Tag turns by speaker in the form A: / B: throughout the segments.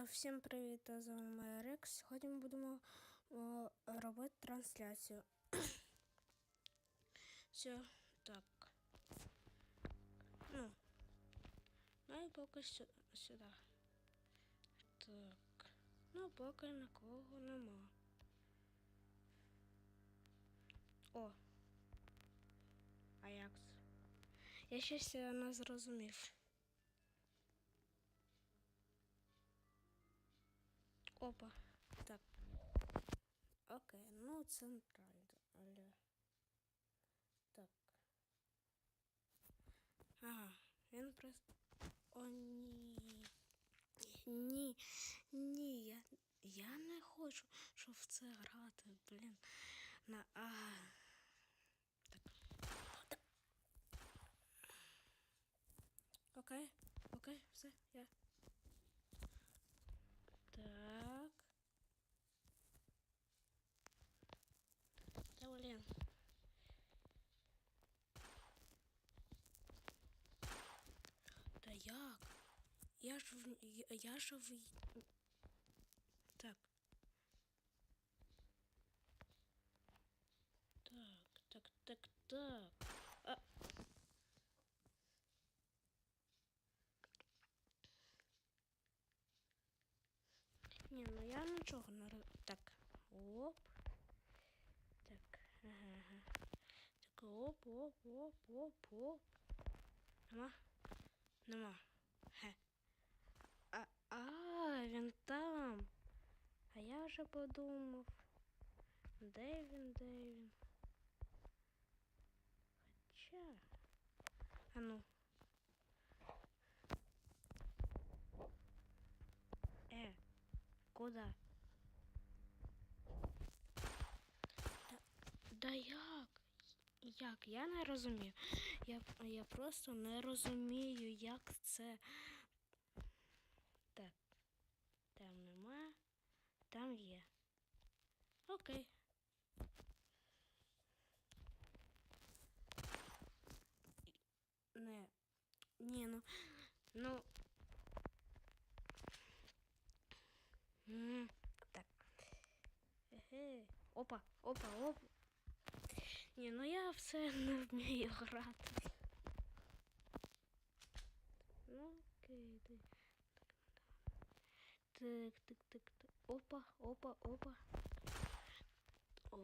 A: Е, Всім привіт, з вами Рекс. Сьогодні ми будемо о, робити трансляцію. Все, так. Ну. Ну і поки сю- сюди. Так. Ну, поки нікого нема. О. А як? Я щось е, не зрозумів. Опа. Так. Окей, ну центрально, але. Так. Ага, він просто. О, ні. Ні. Ні, я. Я не хочу, щоб в це грати, блін. На. А. Так. Так. Окей, окей, все, я. Так. Да блин. Да як? Я ж в... я- Я ж в... Так. Так, так, так, так. А... Ні, ну я нічого не роз- Так. Оп. Так. Ага, ага. Так, оп, оп, оп, оп, оп. Нема? Нема. Хе. А, а, він там. А я вже подумав. Де він, де він? Хоча. А ну. Куди? Да, да як? Як? Я не розумію. Я, я просто не розумію, як це. Так. Там нема. Там є. Окей. Не. Ні, ну. Ну. М, Так. Еге. Опа, опа, опа. Ні, ну я все не вмію грати. Ну, окей, ти. Так, так, так, так. Опа, опа, опа. О.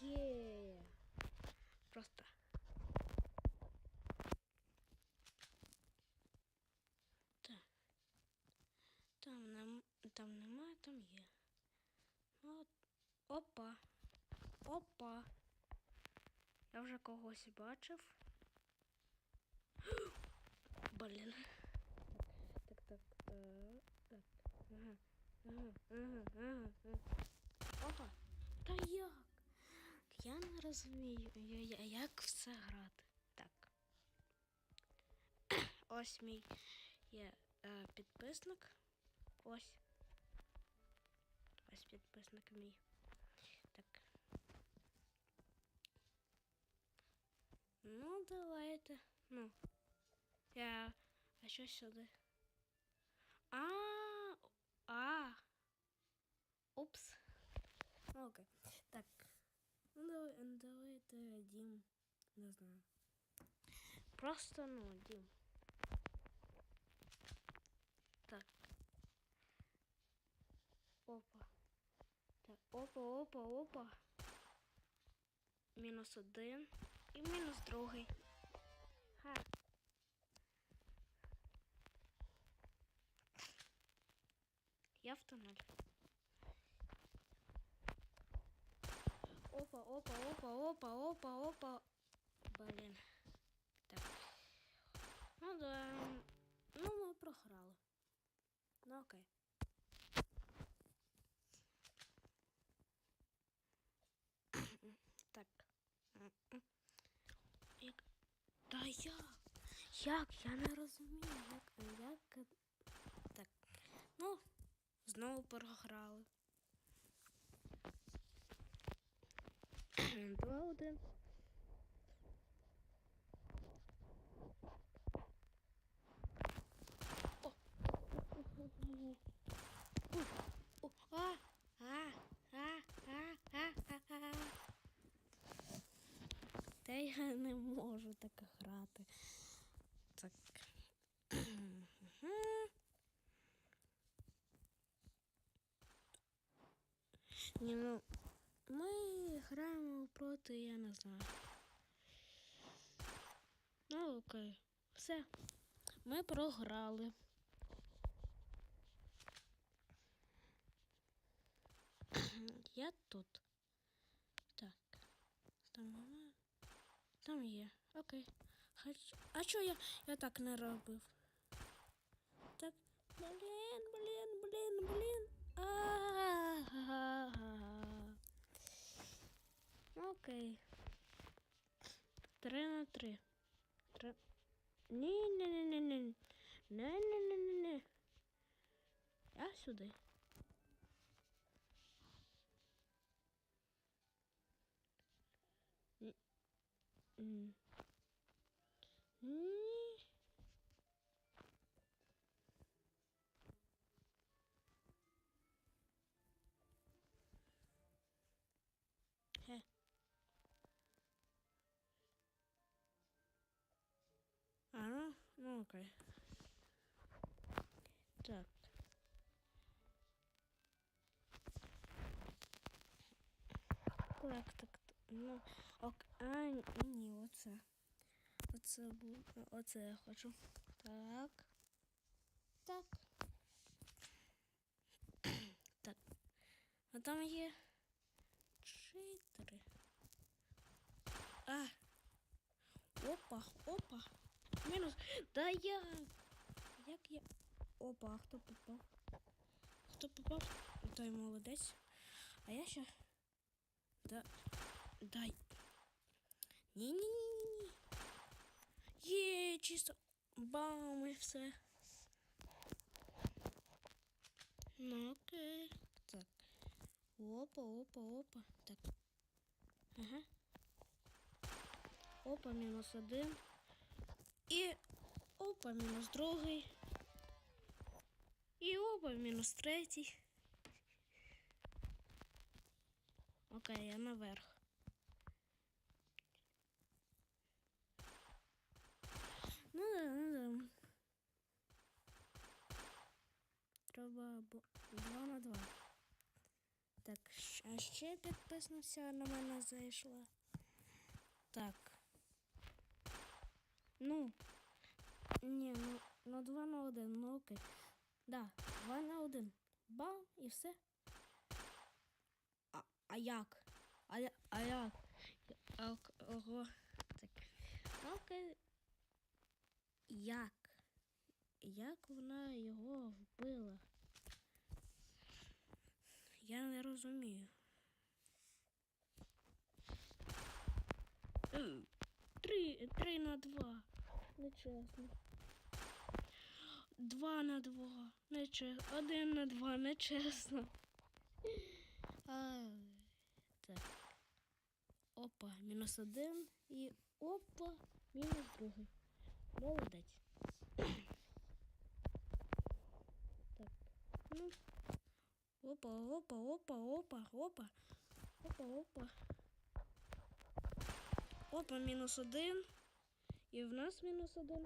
A: Є. там немає, там є. Ну, От. Опа. Опа. Я вже когось бачив. Блін. Так, так, так, так. Ага, ага, ага, ага. ага. Опа. Та як? Я не розумію, я, я, як в це грати. Так. Ось мій є е, підписник. Ось. Ось підписник мій. Так. Ну, давайте. Ну. Я. А що сюди? А. А. Упс. Окей. Так. Ну, давай, ну, давайте Дім. Не знаю. Просто, ну, Дім. опа, опа, опа. Мінус один. І мінус другий. Ха. Я в туннель. Опа, опа, опа, опа, опа, опа. Блін. Так. Ну да. Ну, ми програли. Ну окей. Як? Я не розумію, як. як... Так. Ну, знову програли. Два один. О! О! А! А! А! А! А! А! Та я не можу так грати. Так. Ні, ну, ми граємо проти, я не знаю. Ну, окей. Все. Ми програли. Я тут. Так. Там. Там є. Окей. Хоч... А чого я, я так не робив? Так. Блін, блін, блін, блін. А-га-га. Окей. Три на три. Три. Ні, ні, ні, ні, ні. Не, не, не, не, не. Я сюди. Ні. М. Ні. Хе. А, ну, ну окей. Так. Так, так, так. Ну, ок. А, ні, оце. Оце бу... Оце я хочу. Так. Так. так. А там є чотири. А. Опа, опа. Мінус. Да я. Як я. Опа, а хто попав? Хто попав? Той молодець. А я ще. Да. Дай. Ні-ні-ні-ні. Є, чисто. Бам, і все. Ну окей. Так. Опа, опа, опа. Так. Ага. Опа, мінус один. І опа, мінус другий. І опа, мінус третій. Окей, я наверх. Ну да, ну да. Треба бу- два на два. Так, а ще підписниця на мене зайшла. Так. Ну. Ні, ну, ну два на один, ну окей. Да, два на один. Бам, і все. А, а як? А, а як? А, ого. Так. Ну, Окей. Як? Як вона його вбила? Я не розумію. Е, Три, три на два. Нечесно. Два на два. Нечесно. Один на два. Нечесно. А, так. Опа, мінус один. І опа, мінус другий. Молодець. Так. Ну. Опа, опа, опа, опа, опа. Опа, опа. Опа, мінус один. І в нас мінус один.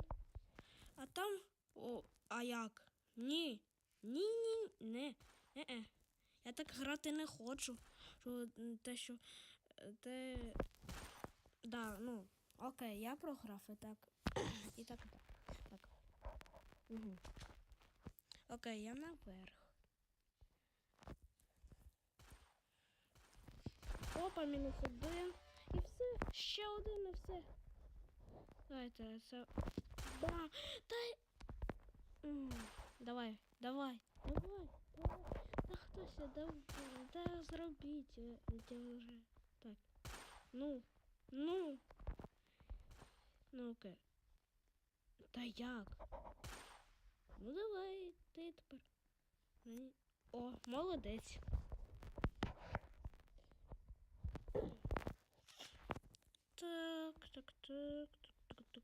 A: А там. О, а як? Ні. Ні, ні, не. Не-е. Я так грати не хочу. Що те, що. е, Те. Да, ну. Окей, я програв. І так, і так. Так. Угу. Окей, я наверх. Опа, мінус один. І все. Ще один і все. Давайте це. Ба. Дай. М, Давай, давай, давай, давай. Та хтось, давай, да зробіть е, це вже. Так. Ну, ну. Ну окей. Та як? Ну давай, ти тепер. Мені- О, молодець. Так, так, так, так, так, так.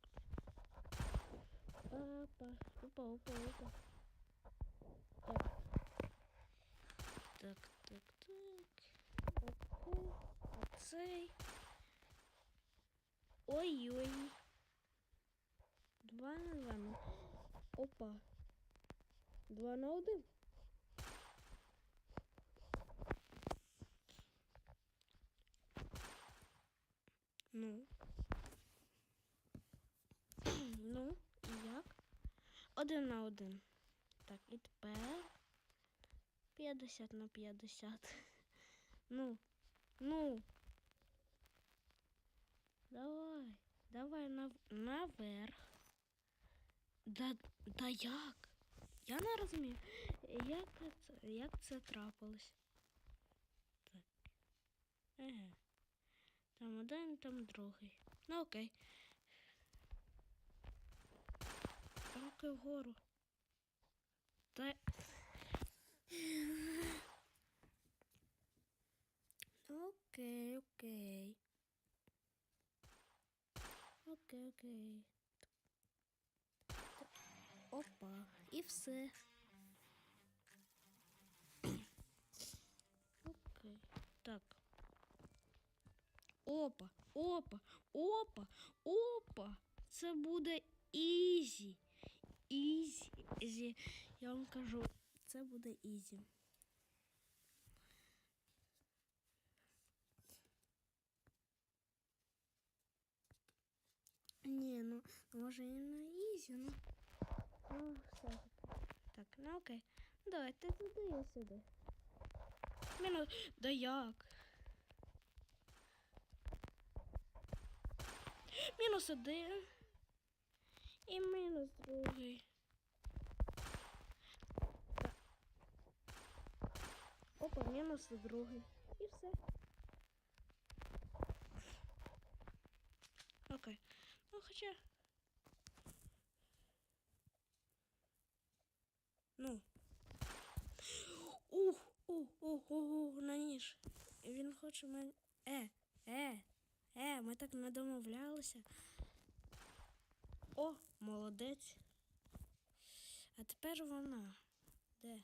A: Опа, опа, опа, опа. Так. Так, так, так. Окей. Оцей. Ой-ой. Два на два. ну. Опа. Два на один. Ну. ну, і як? Один на один. Так, і тепер 50 на 50. Ну, ну. Давай, давай нав... наверх. Да, да як? Я не розумію, як це, як це трапилось. Так. Еге. Там один, там другий. Ну окей. Руки вгору. Та... Окей, окей. Окей, окей. Опа, і все. Опа, опа, опа, опа. Це буде ізі. Ізі. Я вам кажу, це буде ізі. Ні, ну може і на ізі, ну. Ну, все. Так, ну окей. Ну, давай, ти туди, я сюди. Мінус. Да як? Мінус один. І мінус другий. Опа, мінус другий. І все. Окей. Ну, хоча. Ну. Ух, ух, ух, ух, на ніж. Він хоче мене. Е, е, е, ми так не домовлялися. О, молодець. А тепер вона. Де?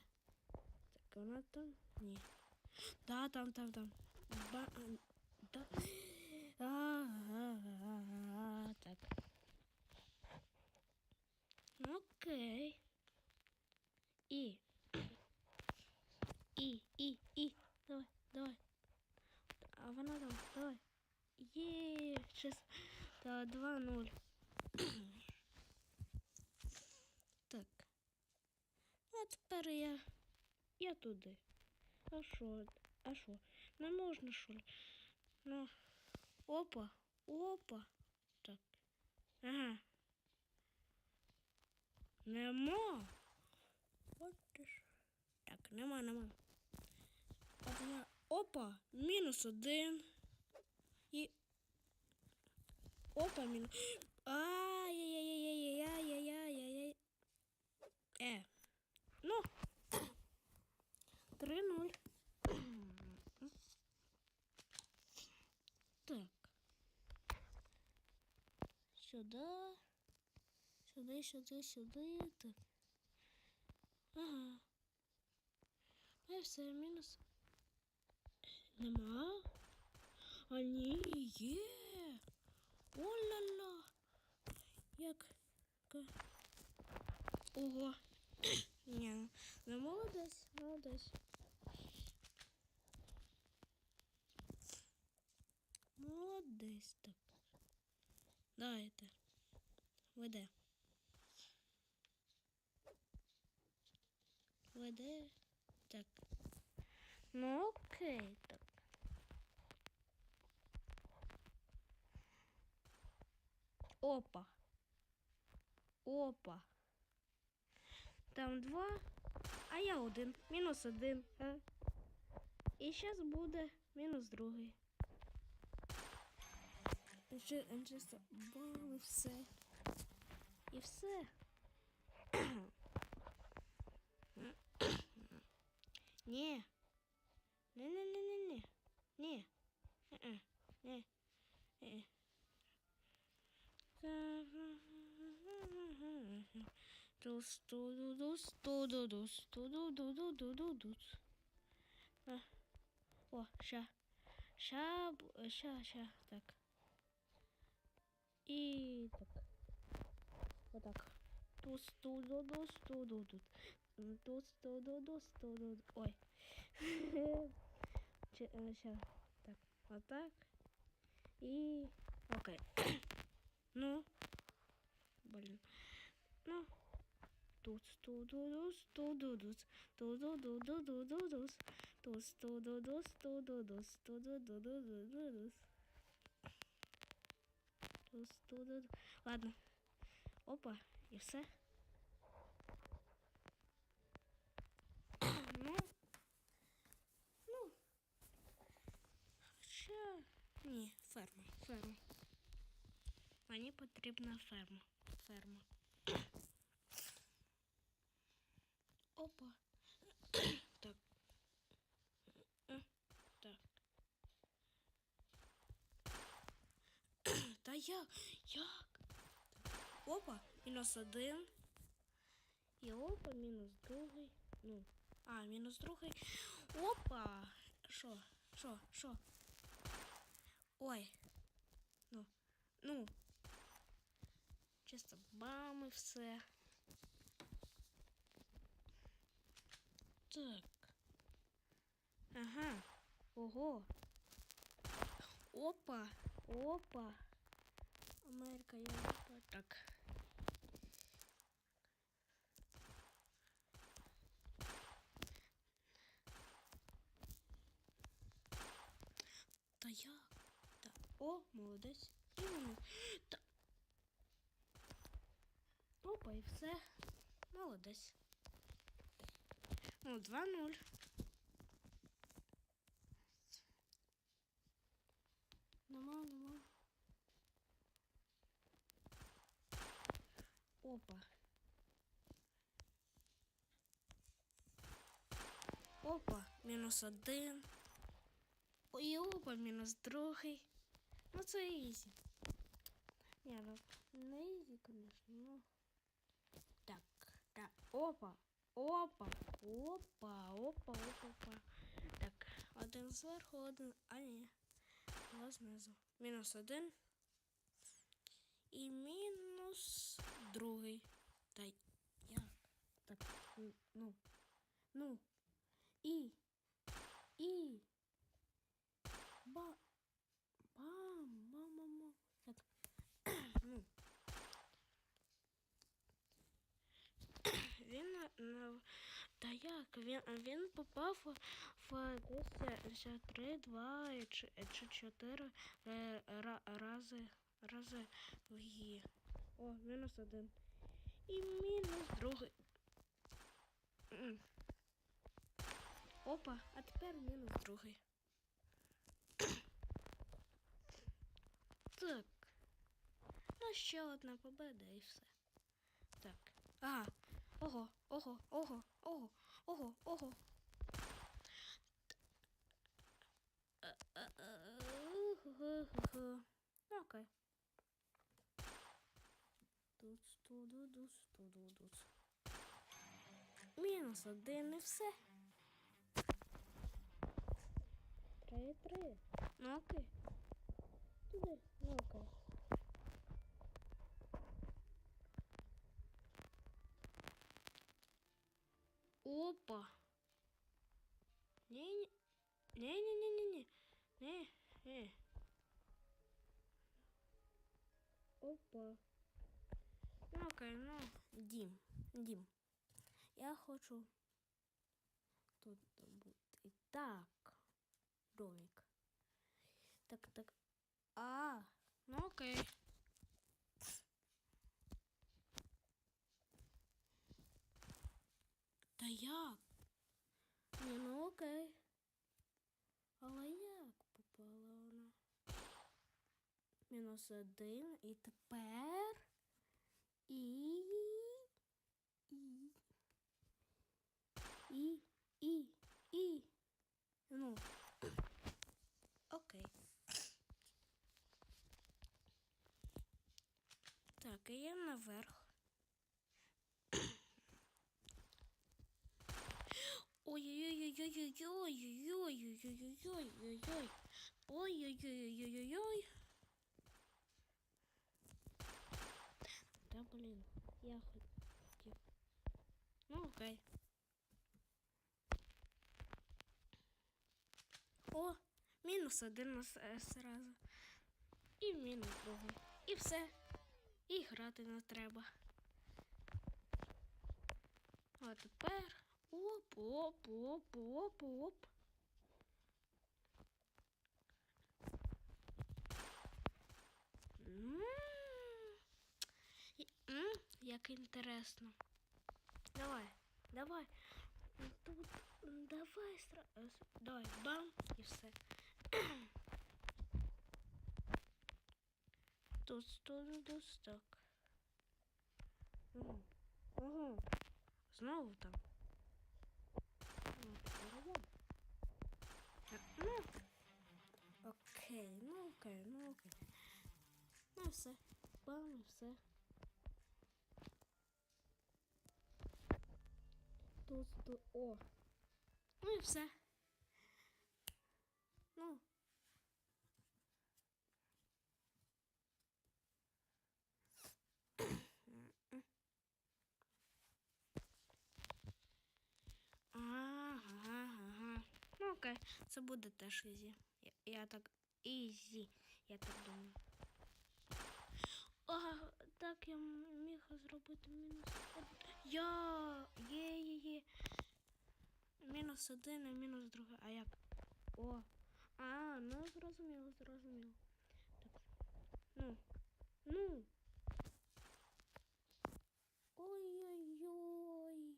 A: Так, вона там? Ні. Да, там, там, там. Ба... Да. А-а-а-а, Так. Окей. І. І, і, і. Давай, давай. А вона там, давай. Є. Та, 2-0. так. А тепер я. Я туди. А що? А що? Не можна, що ли? Ну. Опа, опа. Так. Ага. Нема. От ти ж. Так, нема, нема. Одна. Опа, мінус один. І. Опа, мінус. Ай-яй-яй-яй-яй-яй-яй-яй. Е. Ну. 3-0. Так. Сюда. Сюди, сюди, сюди. Так. Ага. Ну і все, мінус. Нема. А ні. О-ля-ля. Як. Ого. Ні, ну молодець, молодець. Молодець так. Давайте. Веде. Веде. Так. Ну окей, Опа. Опа. Там два, а я один. Мінус один. А? І зараз буде мінус другий. Чисто бали все. І все. Ні. Ні-ні-ні-ні-ні. Ні. Е-е. Ні. Dus, du, du, dus, du, du, dus, du, О, ща. Ща, ща, ща, так. І так. Отак. Тус, ту, ду, дус, ту, ду, тут. Тус, ту, ду, дус, ту, ду, Ой. Ща, так. Отак. І... Окей. Okay. Ну. Блин. Ну. тут тудудус, тудудус, тудудудудудудус, туц, тут, тудудус, тудудудудудус. Туц, тудудус. Ладно. Опа, и все. ну. Ну. Ще... не, ферма, ферма. Мені потрібна ферма. Ферма. Опа. так. Е, Так. Та як? Як? Опа, мінус один. І опа, мінус другий. Ну. А, мінус другий. Опа! Що? Що? Що? Ой. Ну. Ну. Чисто бам і все. Так. Ага. Ого. Опа. Опа. Америка, Європа. Так. Та як? Та. О, молодець. І воно. Та. Опа, і все. Молодець. Ну, 2-0. Нема, нема. Опа. Опа, мінус один. І опа, мінус другий. Ну це ізі. Ні, ну не Опа. Опа. Опа, опа, опа, опа. Так, один зверху, один. А ні. Два знизу. Мінус один. І мінус другий. Та як? Так, ну. Ну. І. Ба. Бам, бам, бам, бам. Так. ну. Він на- на- та як? Він, він попав в, десь три, два чи, чотири е, ра, рази, рази в її. О, мінус один. І мінус другий. Опа, а тепер мінус другий. Так. Ну, ще одна победа і все. Так. Ага. Ого, Ого, ого, ого, ого, ого. Ну, окей. Тут, тут, тут, тут, тут. Мінус один і все. Три, три. Ну окей. Туди, ну окей. Опа. Не, не, не, не, не, не, не, не. Опа. Ну окей, ну, дім, дім. Я хочу тут бути. Так. Домик. Так, так. А, ну окей. Та як? Ні, ну окей. Але як попала вона? Мінус один. І тепер. І. І. І. І. І. Ну. Окей. Так, і я наверх. Ой-ой-ой-ой-ой-ой-ой-ой-ой-ой. Ой-ой-ой-ой-ой-ой. Я хотів. Ну, окей. О, мінус один нас зразу. І мінус другий. І все. І грати не треба. А тепер оп, оп, оп, оп, оп. М, Як інтересно. Давай, давай. Тут давай сра... е, Давай, бам і все. Тут так. Угу. Угу. Знову там. Ну, окей, ну окей, ну окей. Ну все. Бам все. Тут, тут, о. Ну і все. Ну. Ага, ага. Окей, це буде теж ізі. Я, я так. Ізі, я так думаю. А, так я міг зробити мінус один. Я є, є, є. Мінус один і мінус другий. А як? О. А, ну зрозуміло, зрозуміло. Так. Ну. Ну. Ой-ой-ой.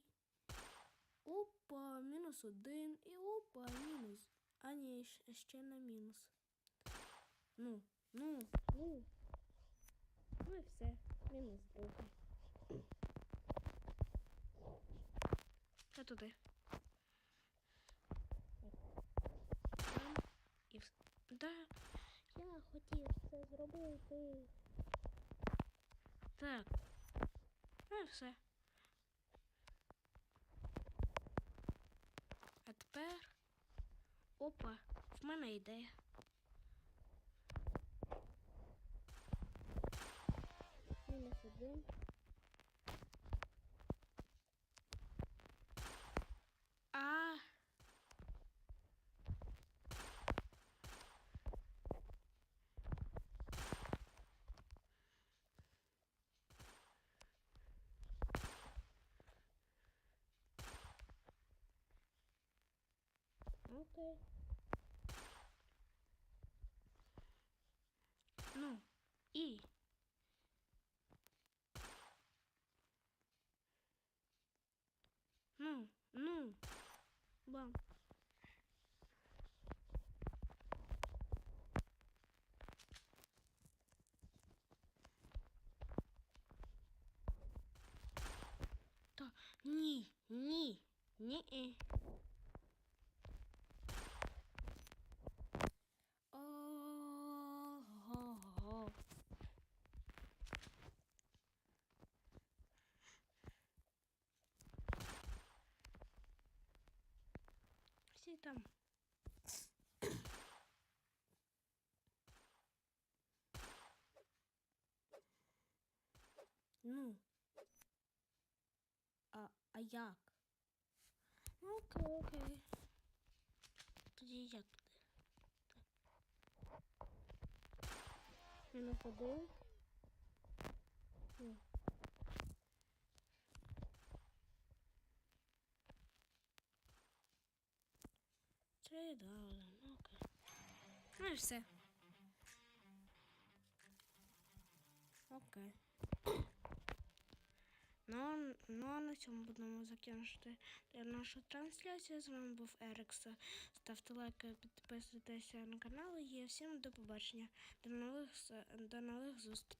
A: Опа, мінус один і опа, мінус. А ні, ще на мінус. Ну, ну, ну. Ну і все. Мінус другий. Та туди. Там і вс... Да, я хотів це зробити. Так. Ну і все. А тепер. Опа, в мене ідея. Мінус один. А. Окей. Ну, і. Ну, ну. Бам. Та ні, ні, ні. Ого. Всі там. Ну. А, а як? Ну, окей, окей. Тоді як буде? Мінус один. Три. Ну, окей. Ну і все. Окей. Ну, ну а на цьому будемо закінчити нашу трансляцію. З вами був Ерикс. Ставте лайки, підписуйтеся на канал і всім до побачення. До нових, до нових зустрічей.